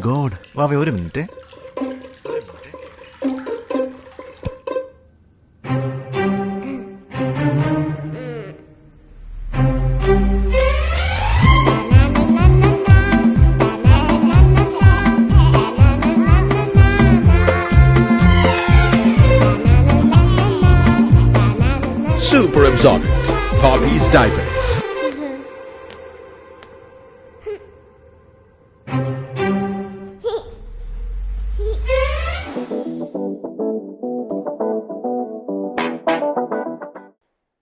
God വാവേ ഒരു minute Super absorbent. Poppy's diapers.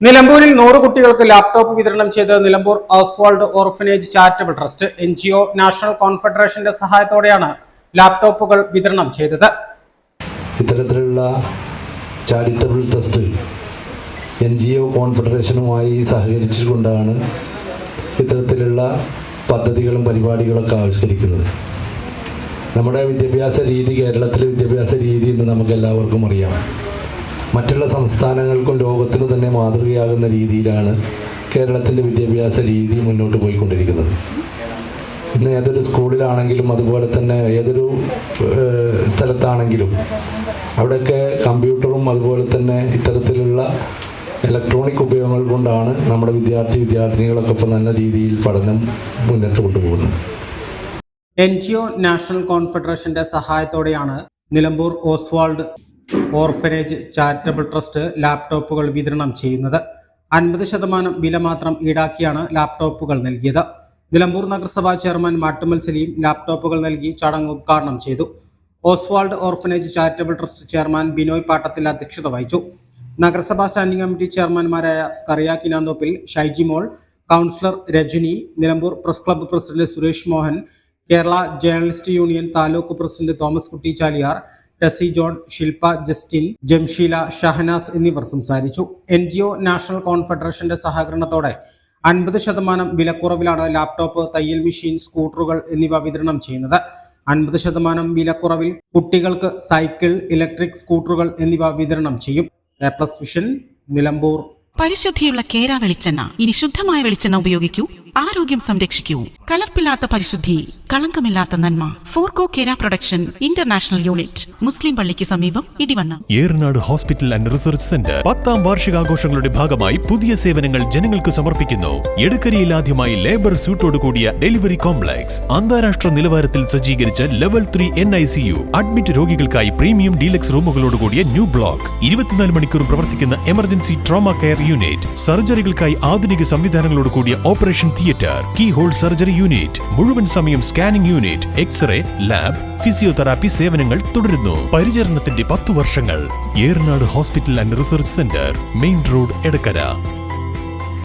നിലമ്പൂരിൽ നൂറ് കുട്ടികൾക്ക് ലാപ്ടോപ്പ് വിതരണം ചെയ്ത് Nilambur Oswald orphanage charitable trust N G O national കോൺഫെഡറേഷന്റെ സഹായത്തോടെയാണ് ലാപ്ടോപ്പുകൾ വിതരണം ചെയ്തത്. ഇത്തരത്തിലുള്ള charitable trust N G O കോൺഫെഡറേഷനുമായി സഹകരിച്ചുകൊണ്ടാണ് ഇത്തരത്തിലുള്ള പദ്ധതികളും പരിപാടികളൊക്കെ ആവിഷ്കരിക്കുന്നത്. നമ്മുടെ വിദ്യാഭ്യാസ രീതി കേരളത്തിലെ വിദ്യാഭ്യാസ രീതി എന്ന് നമുക്ക് എല്ലാവർക്കും അറിയാം. മറ്റുള്ള സംസ്ഥാനങ്ങൾക്കും ലോകത്തിന് തന്നെ മാതൃകയാകുന്ന രീതിയിലാണ് കേരളത്തിന്റെ വിദ്യാഭ്യാസ രീതി മുന്നോട്ട് പോയിക്കൊണ്ടിരിക്കുന്നത്. ഇന്ന് ഏതൊരു സ്കൂളിലാണെങ്കിലും അതുപോലെ തന്നെ ഏതൊരു സ്ഥലത്താണെങ്കിലും അവിടെയൊക്കെ കമ്പ്യൂട്ടറും അതുപോലെ തന്നെ ഇത്തരത്തിലുള്ള ഇലക്ട്രോണിക് ഉപയോഗങ്ങൾ കൊണ്ടാണ് നമ്മുടെ വിദ്യാർത്ഥി വിദ്യാർത്ഥിനികളൊക്കെ ഇപ്പോൾ നല്ല രീതിയിൽ പഠനം മുന്നോട്ട് കൊണ്ടുപോകുന്നത്. എൻ ജി ഒ നാഷണൽ കോൺഫെഡറേഷന്റെ സഹായത്തോടെയാണ് Nilambur Oswald orphanage charitable trust ലാപ്ടോപ്പുകൾ വിതരണം ചെയ്യുന്നത്. അൻപത് ശതമാനം വില മാത്രം ഈടാക്കിയാണ് ലാപ്ടോപ്പുകൾ നൽകിയത്. നിലമ്പൂർ നഗരസഭാ ചെയർമാൻ മാട്ടുമൽ സലീം ലാപ്ടോപ്പുകൾ നൽകി ചടങ്ങ് ഉദ്ഘാടനം ചെയ്തു. Oswald orphanage charitable trust chairman Binoy Pattathil അധ്യക്ഷത വഹിച്ചു. നഗരസഭാ standing committee ചെയർമാൻമാരായ Skariah Kinanthoppil Shaijimol councillor Rajani Nilambur press club president Suresh Mohan Kerala journalist union taluk president Thomas Kutty Chaliyar Tessy John Shilpa Justin Jamsheela Shahanas എന്നിവർ സംസാരിച്ചു. N G O national കോൺഫെഡറേഷന്റെ സഹകരണത്തോടെ അൻപത് ശതമാനം വിലക്കുറവിലാണ് laptop തയ്യൽ machine സ്കൂട്ടറുകൾ എന്നിവ വിതരണം ചെയ്യുന്നത്. അൻപത് ശതമാനം വിലക്കുറവിൽ കുട്ടികൾക്ക് സൈക്കിൾ ഇലക്ട്രിക് സ്കൂട്ടറുകൾ എന്നിവ വിതരണം ചെയ്യും. Plus vision Nilambur. പരിശുദ്ധിയുള്ള കേര വെളിച്ചെണ്ണ. ഇനി ശുദ്ധമായ വെളിച്ചെണ്ണ ഉപയോഗിക്കൂ. ആരോഗ്യം സംരക്ഷിക്കൂ. കലർപ്പില്ലാത്ത പരിശുദ്ധി കളങ്കമില്ലാത്ത നന്മ. Forco Kera production international unit മുസ്ലിം പള്ളിക്ക് സമീപം Edivanna. Eranad hospital and research centre പത്താം വാർഷികാഘോഷങ്ങളുടെ ഭാഗമായി പുതിയ സേവനങ്ങൾ ജനങ്ങൾക്ക് സമർപ്പിക്കുന്നു. എടക്കരയിൽ ആദ്യമായി ലേബർ സ്യൂട്ടോട് കൂടിയ ഡെലിവറി കോംപ്ലക്സ്. അന്താരാഷ്ട്ര നിലവാരത്തിൽ സജ്ജീകരിച്ച level three N I C U. Admit രോഗികൾക്കായി premium deluxe റൂമുകളോട് കൂടിയ ന്യൂ ബ്ലോക്ക്. ഇരുപത്തിനാല് മണിക്കൂറും പ്രവർത്തിക്കുന്ന എമർജൻസി ട്രോമ കെയർ യൂണിറ്റ്. സർജറികൾക്കായി ആധുനിക സംവിധാനങ്ങളോട് കൂടിയ operation theatre key hole surgery unit മുഴുവൻ സമയം scanning unit X-ray lab physiotherapy സേവനങ്ങൾ തുടരുന്നു. പരിചരണത്തിന്റെ പത്തു വർഷങ്ങൾ Eranad hospital and research centre main road Edakkara.